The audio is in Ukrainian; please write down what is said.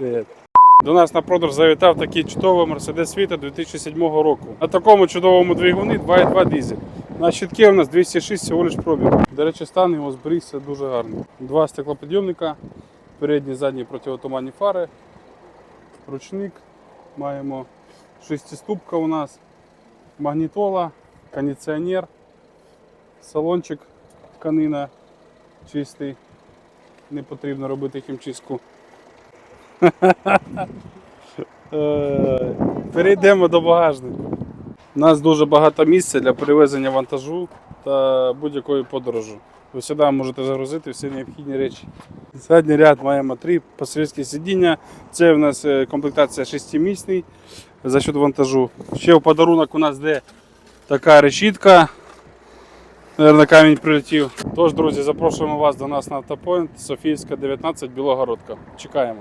Привіт. До нас на продаж завітав такий чудовий Mercedes Vito 2007 року. На такому чудовому двигуні 2.2 дизель. На щитки у нас 206 всього лиш пробіг. До речі, стан його зберігся дуже гарно. Два стеклоподйомника, передні задні противотуманні фари, ручник. Маємо шестиступка у нас, магнітола, кондиціонер, салончик тканина чистий. Не потрібно робити хімчистку. Е, Перейдемо до багажнику. У нас дуже багато місця для перевезення вантажу та будь-якої подорожі. Ви сюди можете загрузити всі необхідні речі. Задній ряд маємо три пасажирські сидіння. Це в нас е, комплектація шестимісний за счет вантажу. Ще в подарунок у нас де така решітка. Наверно, камінь прилетів. Тож, друзі, запрошуємо вас до нас на автопоінт Софіївська 19 Білогородка. Чекаємо.